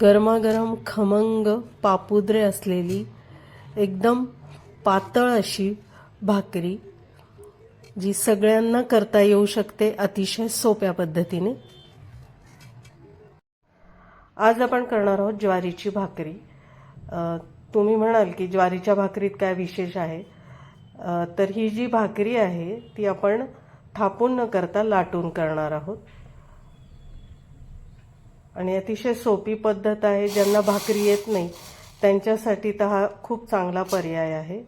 गरमागरम खमंग पापुद्रे असलेली एकदम पातळ अशी भाकरी जी सगळ्यांना करता येऊ शकते अतिशय सोप्या पद्धतीने. आज आपण करणार आहोत ज्वारीची भाकरी. तुम्ही म्हणाल की ज्वारीच्या भाकरीत काय विशेष आहे? तर ही जी भाकरी आहे ती आपण थापून न करता लाटून करणार आहोत. आणि अतिशय सोपी पद्धत आहे. ज्यांना भाकरी येत नाही त्यांच्यासाठी तर हा खूप चांगला पर्याय आहे.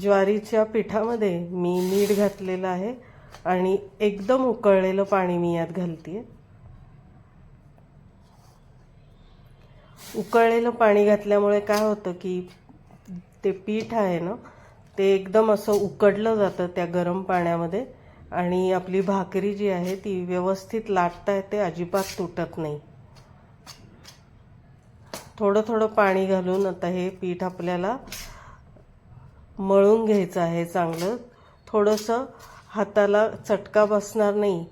ज्वारीच्या पिठामध्ये मी मीठ घातलेलं आहे आणि एकदम उकळलेलं पाणी मी यात घालते उकळलेलं पाणी घातल्यामुळे काय होतं की ते पीठ आहे ना ते एकदम असं उकडलं जातं त्या गरम पाण्यामध्ये. आणि आपली भाकरी जी आहे ती व्यवस्थित लाटता येते अजिबात तुटत नाही. थोडं थोडं पाणी घालून आता हे पीठ आपल्याला मळून घ्यायचं आहे चांगलं. थोडंसं हाताला चटका बसणार नाही.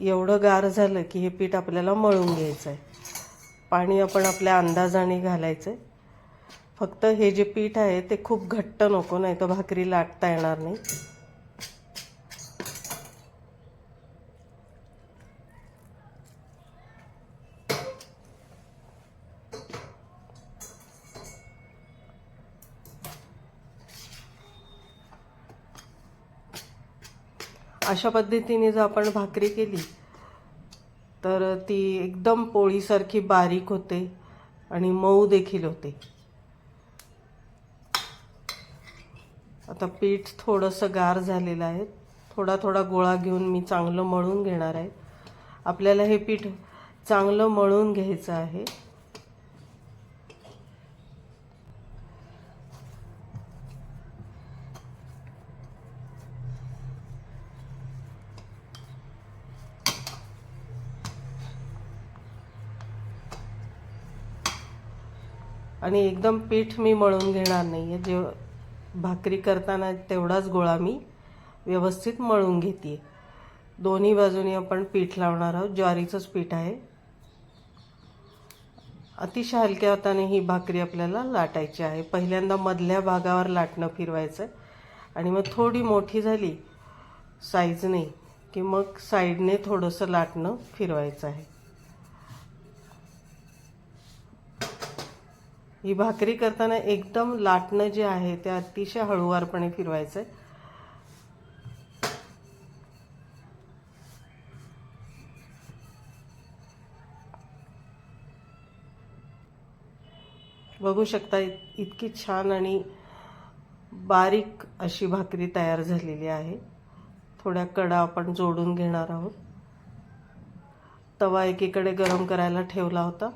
एवढं गार झालं की हे पीठ आपल्याला मळून घ्यायचं आहे. पाणी आपण आपल्या अंदाजाने घालायचं आहे. फक्त हे जे पीठ आहे ते खूप घट्ट नको नाही तर भाकरी लाटता येणार नाही. अशा पद्धतीने जर आपण भाकरी केली तर ती एकदम पोळीसारखी बारीक होते आणि मऊ देखील होते. आता पीठ थोडंसं गार झालेलं आहे. थोडा थोडा गोळा घेऊन मी चांगलं मळून घेणार आहे. आपल्याला हे पीठ चांगलं मळून घ्यायचं आहे. आणि एकदम पीठ मी मळून घेणार नाही आहे जे भाकरी करताना तेवढाच गोळा मी व्यवस्थित मळून घेते दोन्ही बाजूनी आपण पीठ लावणार आहोत. ज्वारीचंच पीठ आहे. अतिशय हलक्या हाताने ही भाकरी आपल्याला लाटायची आहे. पहिल्यांदा मधल्या भागावर लाटणं फिरवायचं आहे आणि मग थोडी मोठी झाली साईजने की मग साईडने थोडंसं लाटणं फिरवायचं आहे. ही भाकरी करताना एकदम लाटणं जे आहे ते अतिशय हळूवारपणे फिरवायचं आहे बघू शकता इतकी छान आणि बारीक अशी भाकरी तयार झालेली आहे. थोड्या कडा आपण जोडून घेणार आहोत. तवा एकीकडे गरम करायला ठेवला होता.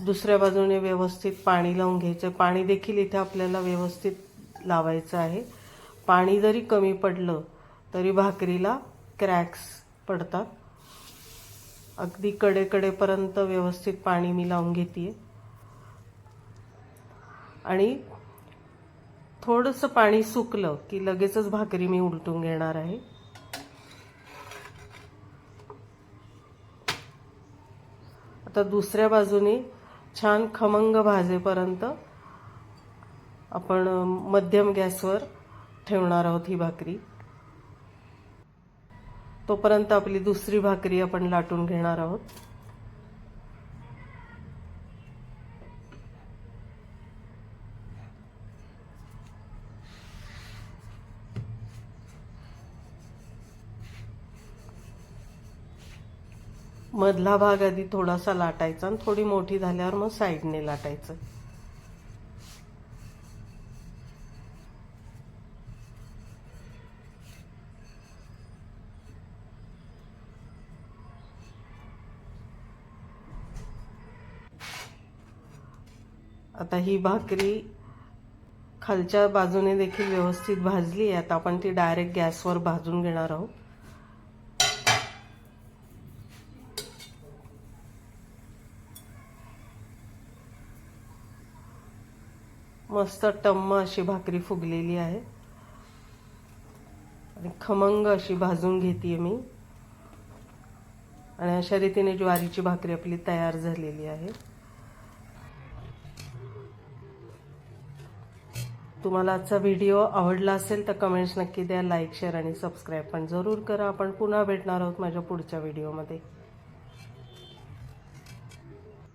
दुसऱ्या बाजूने व्यवस्थित पाणी लावून घ्यायचं. पाणी देखील इथे आपल्याला व्यवस्थित लावायचं आहे. पाणी जरी कमी पडलं तरी भाकरीला क्रॅक्स पडतात. अगदी कडेकडेपर्यंत व्यवस्थित पाणी मी लावून घेते आणि थोडंसं पाणी सुकलं की लगेचच भाकरी मी उलटून घेणार आहे. आता दुसऱ्या बाजूने छान खमंग भाजेपर्यंत आपण मध्यम गॅसवर ठेवणार आहोत ही भाकरी. तोपर्यंत आपली दुसरी भाकरी आपण लाटून घेणार आहोत. मधला भाग आधी थोडासा लाटायचा आणि थोडी मोठी झाल्यावर मग साईडने लाटायचं. आता ही भाकरी खालच्या बाजूने देखील व्यवस्थित भाजली आहे. आता आपण ती डायरेक्ट गॅसवर भाजून घेणार आहोत. मस्त टम्म अशी भाकरी फुगलेली आहे. आणि खमंग अशी भाजून घेते मी. आणि अशा रीतीने ज्वारीची भाकरी आपली तयार झालेली आहे. तुम्हाला आजचा व्हिडिओ आवडला असेल तर कमेंट्स नक्की द्या. लाईक शेअर आणि सबस्क्राईब पण जरूर करा. आपण पुन्हा भेटणार आहोत माझ्या पुढच्या व्हिडिओमध्ये.